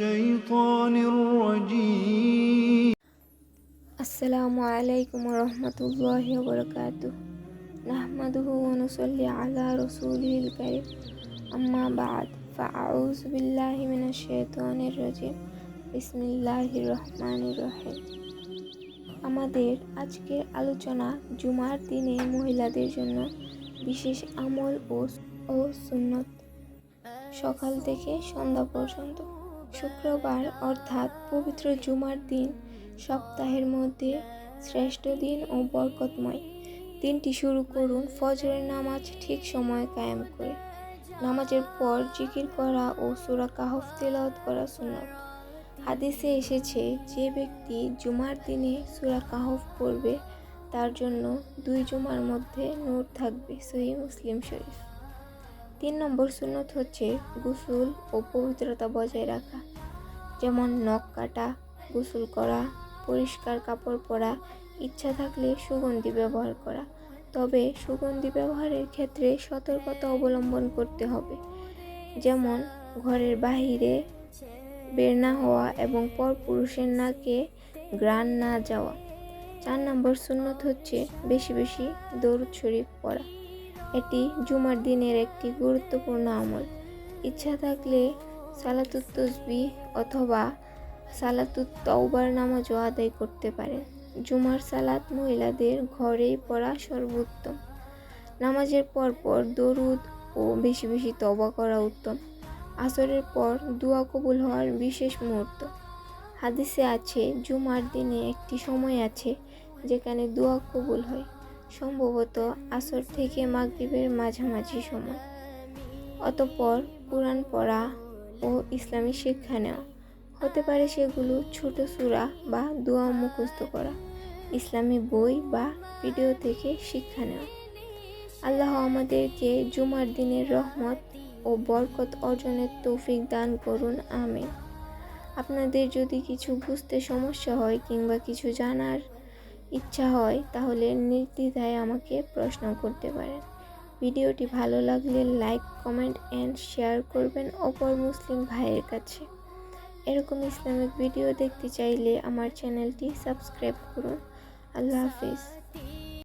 الشيطان الرجيم আসসালামু আলাইকুম রহমতুল্লাহ বরকাত নাহমাদুহু ওনুসল্লি আলা রসুলিল কারিম আম্মা বাদ ফাআউজ বিল্লাহি মিনাশ শাইতানির রাজিম বিসমিল্লাহির রহমানির রহিম আমাদের আজকের আলোচনা জুমার দিনে মহিলাদের জন্য বিশেষ আমল ও ও সুন্নত সকাল থেকে সন্ধ্যা পর্যন্ত শুক্রবার অর্থাৎ পবিত্র জুমার দিন, সপ্তাহের মধ্যে শ্রেষ্ঠ দিন ও বরকতময়। দিনটি শুরু করুন ফজরের নামাজ ঠিক সময়ে কায়েম করে। নামাজের পর জিকির করা ও সুরা কাহফ তেলাওয়াত করা সুন্নত। হাদিসে এসেছে, যে ব্যক্তি জুমার দিনে সুরা কাহফ পড়বে, তার জন্য দুই জুমার মধ্যে নূর থাকবে সহি মুসলিম শরীফ। তিন নম্বর সুন্নত হচ্ছে গোসল ও পবিত্রতা বজায় রাখা। যেমন নখ কাটা, গোসল করা, পরিষ্কার কাপড় পরা, ইচ্ছা থাকলে সুগন্ধি ব্যবহার করা। তবে সুগন্ধি ব্যবহারের ক্ষেত্রে সতর্কতা অবলম্বন করতে হবে। যেমন ঘরের বাহিরে বের না হওয়া এবং পরপুরুষের নাকে গ্রান না যাওয়া। চার নম্বর সুন্নত হচ্ছে বেশি বেশি দৌড় শরীফ পড়া। এটি জুমার দিনের একটি গুরুত্বপূর্ণ আমল। ইচ্ছা থাকলে সালাতুত তসবি অথবা সালাতুত তওবার নামাজও আদায় করতে পারেন জুমার সালাত মহিলাদের ঘরেই পড়া সর্বোত্তম। নামাজের পর পর দরুদ ও বেশি বেশি তবা করা উত্তম। আসরের পর দোয়া কবুল হওয়ার বিশেষ মুহূর্ত। হাদিসে আছে, জুমার দিনে একটি সময় আছে যেখানে দোয়া কবুল হয়। সম্ভবত আসর থেকে মাগরিবের মাঝামাঝি সময়। অতঃপর কোরআন পড়া ও ইসলামী শিক্ষা নেওয়া। হতে পারে সেগুলো ছোট সূরা বা দোয়া মুখস্থ করা, ইসলামী বই বা ভিডিও থেকে শিক্ষা নেওয়া। আল্লাহ আমাদেরকে জুমার দিনের রহমত ও বরকত অর্জনের তৌফিক দান করুন, আমিন। আপনাদের যদি কিছু বুঝতে সমস্যা হয় কিংবা কিছু জানার ইচ্ছা হয়, তাহলে নির্দ্বিধায় আমাকে প্রশ্ন করতে পারেন। ভিডিওটি ভালো লাগলে লাইক, কমেন্ট অ্যান্ড শেয়ার করবেন অপর মুসলিম ভাইয়ের কাছে। এরকম ইসলামিক ভিডিও দেখতে চাইলে আমার চ্যানেলটি সাবস্ক্রাইব করুন। আল্লাহ হাফিজ।